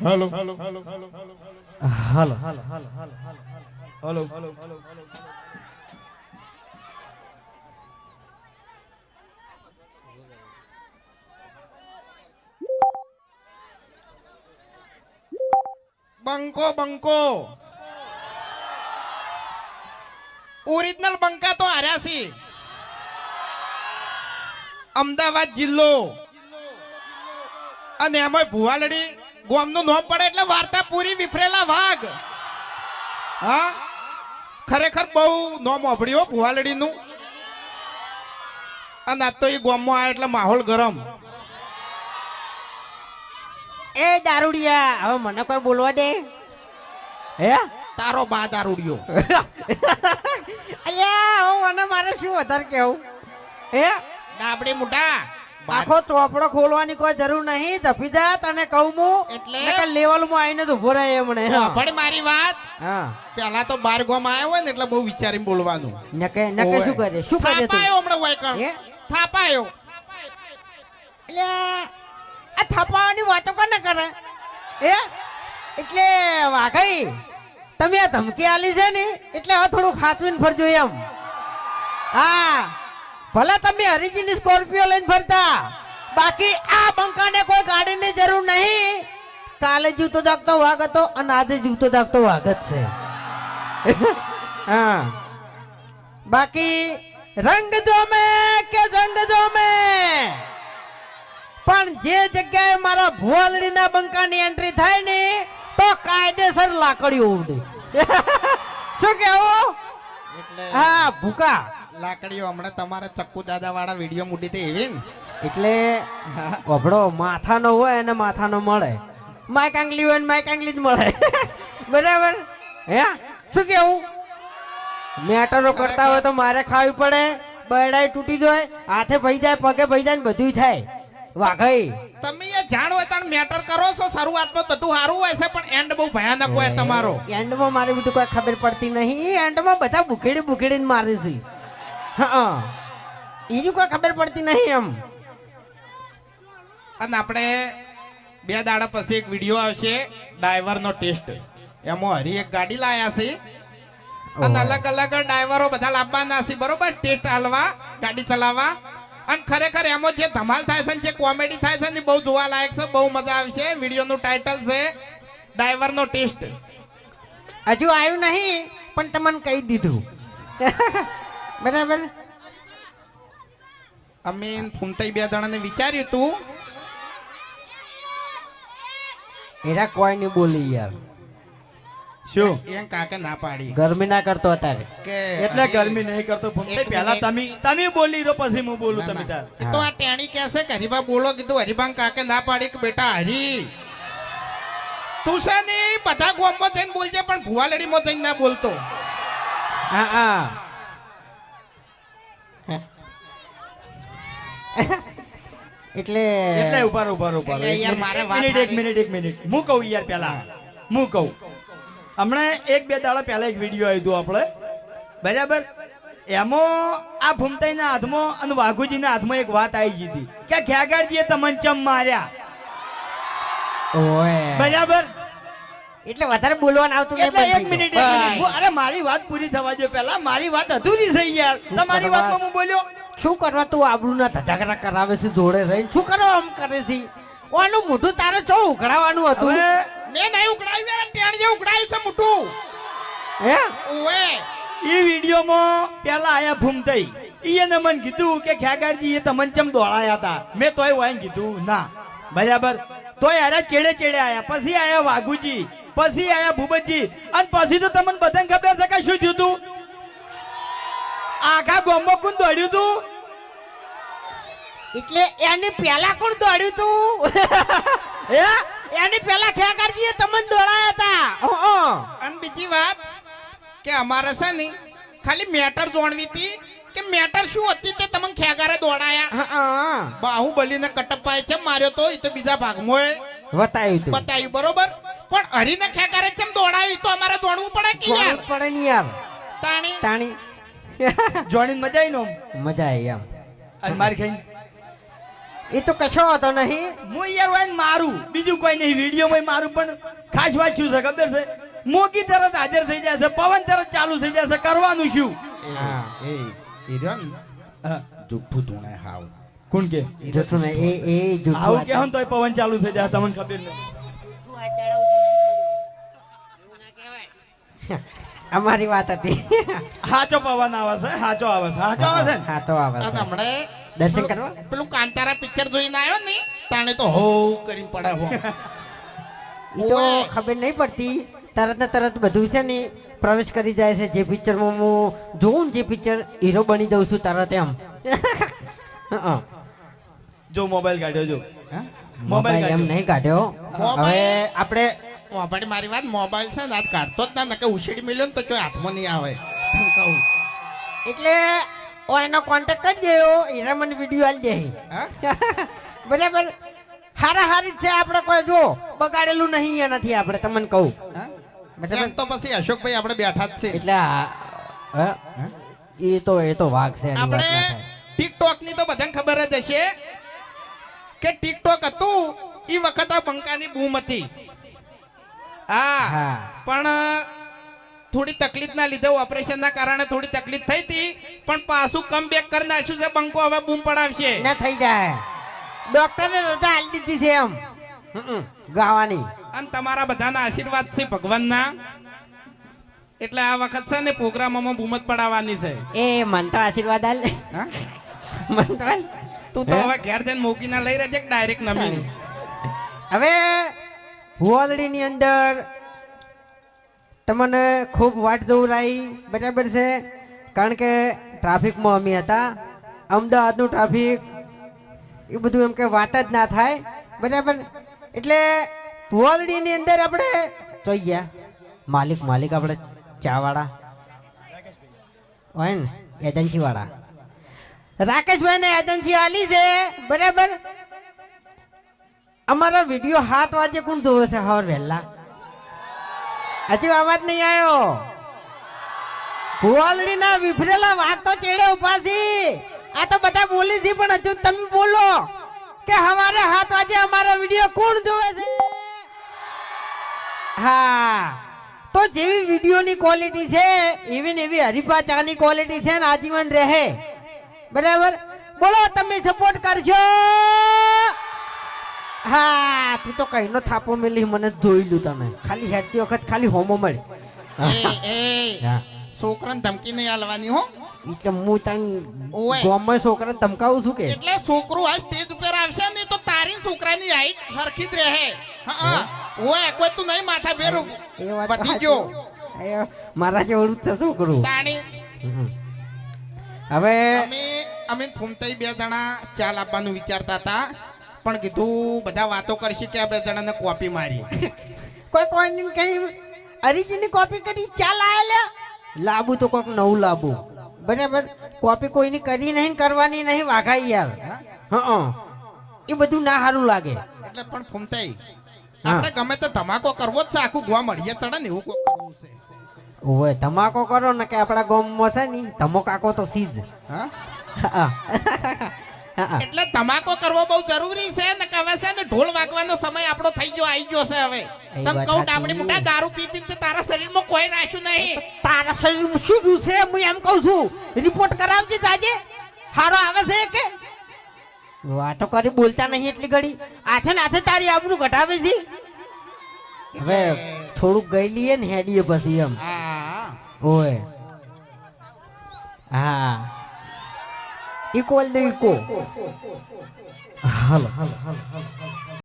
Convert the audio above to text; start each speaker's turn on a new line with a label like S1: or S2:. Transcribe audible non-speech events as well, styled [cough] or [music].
S1: હાલો. હાલો. હાલો. હાલો હાલો હાલો હાલો
S2: હાલો હાલો હાલો હાલો
S1: હાલો બંકો બંકો. ઓરિજિનલ બંકા તો હાર્યા છે. અમદાવાદ જિલ્લો. અને એમાં ભુવાલડી ગોમનું નોમ પડે એટલે વાર્તા પૂરી વિફરેલા વાઘ. હા? ખરેખર બહુ નોમ અભળ્યો ભુવાલડીનું. અને આ તો એ ગોમમાં આવે એટલે માહોલ ગરમ.
S2: એ દારૂડિયા હવે મને કોઈ બોલવા દે? હે?
S1: તારો બા દારૂડિયો.
S2: અલ્યા હું મને મારે શું વધારે કેવું હે?
S1: ડાબડી મુઢા.
S2: આખો ચોપડો ખોલવાની કોઈ જરૂર નહીં. ધફીદા તને કહું હું
S1: એટલે?
S2: લેવલમાં આવીને તો ઊભો રહે મને
S1: પણ મારી વાત
S2: હા.
S1: પેલા તો બાર ગોમ આવ્યો હોય ને એટલે બહુ વિચારીને બોલવાનું.
S2: નકે નકે શું કરે? શું કરે તું?
S1: થાપાયો હમણાં વાયકણ? થાપાયો.
S2: એટલે આ થાપાવાની વાતો કોને કરે? હે? એટલે વાઘઈ તમે આ ધમકી આલી છે ને એટલે હવે થોડું ખાતવીને ફરજો એમ. હા. ભલે તમે હરીજીની સ્કોર્પિયો લઈને ફરતા બાકી આ બંકાને કોઈ ગાડીની જરૂર નહીં. કાલે જીવતો જાગતો વાઘ હતો અને આજે જીવતો જાગતો વાઘ જ છે. [laughs] હા. બાકી રંગ જોમે કે જંગ જોમે? પણ જે જગ્યાએ મારા ભુવાલડીના બંકાની એન્ટ્રી થાય ને તો કાયદેસર લાકડીઓ ઉડે. [laughs] શું કેવું
S1: એટલે
S2: હા ભૂકા.
S1: લાકડીઓ હમણાં તમારે ચક્કુ દાદા વાળા વીડિયો મૂડી તે એવી
S2: એટલે કપડો માથાનો હોય અને માથાનો મળે. માઇક આંગલી હોય માઇક આંગલી જ મળે. [laughs] બરાબર? હે? શું કેવું? મેટરો કરતા હોય તો મારે ખાવી પડે. બરડાઈ તૂટી જાય હાથે ભઈ જાય પગે ભઈ જાય ને બધું થાય. વાઘઈ
S1: તમે એ જાણ હોય તાણ મેટર કરો છો શરૂઆતમાં બધું સારું હોય છે પણ એન્ડ બહુ ભયાનક હોય તમારો.
S2: એન્ડમાં મારી બધું કોઈ ખબર પડતી નહીં. એન્ડમાં બધા બુખેડી બુખેડીને મારે છે. હા. બીજું કોઈ ખબર પડતી નહીં એમ.
S1: અને આપણે બે દાડા પછી એક વીડિયો આવશે ડ્રાઈવરનો ટેસ્ટ. એમાં હરી એક ગાડી લાયા છે. અને અલગ અલગ ડ્રાઈવરો બધા લાવવાના છે બરોબર? ટેસ્ટ હાલવા ગાડી ચલાવવા. અને ખરેખર એમાં જે ધમાલ થાય છે ને જે કોમેડી થાય છે ને બહુ જોવા લાયક છે બહુ મજા આવશે વિડીયોનું ટાઇટલ છે ડ્રાઈવરનો ટેસ્ટ.
S2: હજુ આવ્યું નહીં પણ તમને કહી દીધું. [laughs] બરાબર?
S1: અમે ફૂમતાઈ બે જણાને વિચાર્યું તું.
S2: એરા કોઈ નહીં બોલી યાર.
S3: શું?
S1: એમ કાકે ના પાડી.
S2: ગરમી ના કરતો અત્યારે.
S3: એટલે ગરમી નહીં કરતો પહેલા તમે તમે બોલી રહ્યો પછી હું બોલું તમે તાર.
S1: તો આ ટેણી કહેશે કે હરીબા બોલો કીધું હરીબા કાકે ના પાડી કે બેટા હરી. તું છે ને બધા ગોમમાં થઈને બોલજે પણ ભુવાલડીમાં થઈને ના બોલતો.
S2: હા હા. એટલે
S3: એટલે ઊભા રહો, ઊભા રહો, ઊભા રહો.
S1: યાર મારે વાત
S3: મિનિટ એક
S1: આવી.
S3: મિનિટ એક મિનિટ. હું કહું યાર પહેલા. હું કહું. હમણાં એક બે દાડા પહેલા એક વીડિયો આવ્યો હતો આપણે બરાબર? એમાં આ ભૂમતાઈના હાથમાં અને વાઘુજીના હાથમાં એક વાત આવી ગઈ હતી. કે ખેગાડજીએ તમને ચમ માર્યા.
S2: ઓય.
S3: બરાબર?
S2: એટલે વધારે બોલવાનું આવતું નહીં
S3: એટલે એક મિનિટ અરે મારી વાત પૂરી થવા દો પહેલા. મારી વાત અધૂરી થઈ યાર. તમારી? વાતમાં હું બોલ્યો.
S2: શું કરવા તું આબરૂ ના ધજાગરા કરાવે છે જોડે રહી શું કરવા આમ કરે છે? ઓનું મોઢું તારે ચો ઉઘડાવાનું હતું?
S1: મેં નહીં ઉકળાવ્યું યાર ટેણ જે ઉકળાયું છે મોઢું.
S2: હે?
S1: ઓએ
S3: ઈ વિડીયોમાં પેલા આયા ભૂમતઈ એને મને કીધું કે ખ્યાગારજી એ તમને ચમ દોડાયા હતા? મેં તોય વાય કીધું ના. બરાબર? તોય આયા ચેડે ચેડે આયા. પછી આયા વાઘુજી પછી આયા ભૂપતજી અને પછી તો તમને બધાને ખબર છે કે શું થયું તું? આખા ગોમમાં કોણ દોડ્યું તું?
S2: એટલે એની પહેલા કોણ દોડ્યું તું? [laughs] હે? એની પહેલા ખેગારજીએ તમને દોડાયા હતા.
S1: અને બીજી વાત કે અમારે છે ને ખાલી મેટર જોણવી હતી કે મેટર શું હતી તે તમને ખેગારે દોડાયા. બાહુબલીને કટપ્પાએ છે માર્યો તો એ તો બીજા ભાગમાં
S2: બતાવ્યું
S1: બતાવ્યું બરોબર? પણ હરીને ખેગારે કેમ દોડાવી તો અમારે દોડવું પડે કે યાર?
S2: પડે ને યાર.
S1: તાણી?
S2: તાણી?
S3: જોણીને મજા આવી ને
S2: મજા આવી એમ.
S3: અને મારી ખાઈ
S2: એ તો કશો હતો નહીં.
S3: હું યાર વાઈને મારું. બીજું કોઈ નહીં વિડીયોમાં મારું પણ ખાસ વાત શું છે ખબર છે? મોગી તરત હાજર થઈ જશે પવન તરત ચાલુ થઈ જશે કરવાનું શું?
S1: એ એ રહ્યો ને. જુઠ્ઠું ધૂણે હાવ.
S3: કોણ કે?
S2: જૂઠું ને એ એ જૂઠું
S3: આવું કે. તોય પવન ચાલુ થઈ જશે તમને ખબર નહીં [laughs]
S2: અમારી વાત હતી.
S3: હાચો પવન આવે છે હાચો આવે છે હાચો આવે છે ને?
S2: હા તો આવે છે.
S1: હમણે
S2: દર્શન કરવા?
S1: પેલું કાંતારા પિક્ચર જોઈને આવ્યો ને તાણે તો હો કરી પડે હો.
S2: ઈ તો ખબર નહીં પડતી. તરત ને તરત બધું છે ને પ્રવેશ કરી જાય છે. જે પિક્ચરમાં હું જોઉં જે પિક્ચર હીરો બની દઉં છું તરત એમ. [laughs] હં.
S3: જો મોબાઈલ કાઢ્યો જો.
S2: મોબાઈલ એમ નહીં કાઢ્યો. હવે આપણે
S1: વાપરી મારી વાત મોબાઈલ છે ને આજ કાઢતો જ ના કે ઉછેડી મેલ્યો ને તો ચોય હાથમાં નહીં આવે. હું કહું.
S2: એટલે ઓ એનો કોન્ટેક્ટ કરી દેવો એને મને વીડિયો આલી દે.
S1: હા? [laughs]
S2: બરાબર? હારા હારી છે આપણે કોઈ જો બગાડેલું નહીં એનાથી આપણે તમને કહું?
S1: એમ તો પછી અશોકભાઈ આપણે બેઠા જ છે.
S2: એટલે એ તો એ તો વાઘ છે
S1: આપણે. ટિકટોકની તો બધાને ખબર જ હશે કે ટિકટોક હતું એ વખત આ બંકાની બૂમ હતી. હા. પણ થોડી તકલીફ ના લીધે ઓપરેશન ના કારણે થોડી તકલીફ થઈ હતી. પણ પાછું કમ બેક કરી નાખ્યું છે બંકો હવે બૂમ પડાવશે.
S2: ના થઈ જાય. ડોક્ટરે રજા આલી દીધી છે એમ. ગાવાની.
S1: અને તમારા બધાના આશીર્વાદ છે ભગવાનના. એટલે આ વખત છે ને પ્રોગ્રામોમાં બૂમત પડાવવાની છે.
S2: એ મન તો આશીર્વાદ આલ. મન તો
S1: તું તો હવે ઘેર જઈને મૂકીને લઈ રહેજે ડાયરેક્ટ નમીને.
S2: હવે ભુવાલડીની અંદર તમને ખૂબ વાટ દોરાઈ બરાબર છે? કારણ કે ટ્રાફિકમાં અમે હતા. અમદાવાદનું ટ્રાફિક, એ બધું એમ કે વાત જ ના થાય, બરાબર? એટલે ની અંદર આપણે જોઈ ગયા માલિક માલિક આપણે ચાવાળા. હોય ને? એજન્સી વાળા રાકેશભાઈ ને એજન્સી આલી છે, બરાબર? અમારો વીડિયો સાત વાગે કોણ જોવે છે? હવાર વહેલા હજુ અવાજ નહીં આવ્યો. ભુવાલડી ના વિફરેલા વાત તો ચેડે ઊભા આ તો બધા બોલી છે પણ હજુ તમે બોલો કે હવારે સાત વાગે અમારો વીડિયો કોણ જોવે છે? હા. તો જેવી વિડીયોની ક્વોલિટી છે એવી ને એવી હરીફા ચાની ક્વોલિટી છે ને, આજીવન રહે. બરાબર? બોલો, તમે સપોર્ટ કરશો હા તું તો કહીનો થાપો મેલી મને જોઈલું તમે. ખાલી હેડતી વખત ખાલી હોમો મળે.
S1: છોકરાને ધમકી નહીં આલવાની હો.
S2: એટલે હું તને ગોમાં છોકરાને ધમકાવું છું કે?
S1: એટલે છોકરું આ સ્ટેજ ઉપર આવશે ને તો તારી છોકરાની હાઈટ હરખી જ રહે. હા ઓય કોઈ તું નહીં માથા ફેરું
S2: એ વાત તો
S1: વધી ગયો.
S2: મારા જેવડું જ છે છોકરું.
S1: તાણી.
S2: હવે
S1: અમે અમે ફૂમતાઈ બે જણા ચાલ આપવાનું વિચારતા હતા. પણ કીધું બધા વાતો કરશે કે આ બે જણાને કોપી મારી.
S2: કોઈ કોઈ કઈ અરીજીની કોપી કરી ચાલ લ્યા લાબુ તો કોઈક નવું લાબુ. બરાબર? કોપી કોઈની કરી નહીં કરવાની નહીં વાઘાઈ યાર. હા એ બધું ના સારું લાગે.
S1: એટલે પણ ફૂમતાઈ આપણે ગમે તો ધમાકો કરવો જ છે આખું ગોવા મળીએ તડે ને એવું કોક કરવું છે.
S2: ઓય ધમાકો કરો ને કે આપણા ગામમાં છે ને ધમો કાકો તો સીજ.
S1: હા. એટલે તમાકો કરવો બહુ જરૂરી છે ને હવે છે ને ઢોલ વાગવાનો સમય આપણો થઈ ગયો આવી ગયો છે હવે.
S2: તમ
S1: કહું ડાબડી મોટા દારૂ પી પીને તે તારા શરીરમાં કોઈ રાખ્યું નહીં.
S2: તારા શરીરમાં શું થયું છે હું એમ કહું છું. રિપોર્ટ કરાવજે જાજે. હારો આવે છે કે? વાતો કરી બોલતા નહીં એટલી ઘડી. આથે ને આથે તારી આબરૂ ઘટાવે છે. હવે થોડુંક ગઈ લઈએ ને હેડીએ પછી એમ.
S1: હા.
S2: ઓય. હા. ઇક્વલ ને ઇકો હાલો હાલો હાલો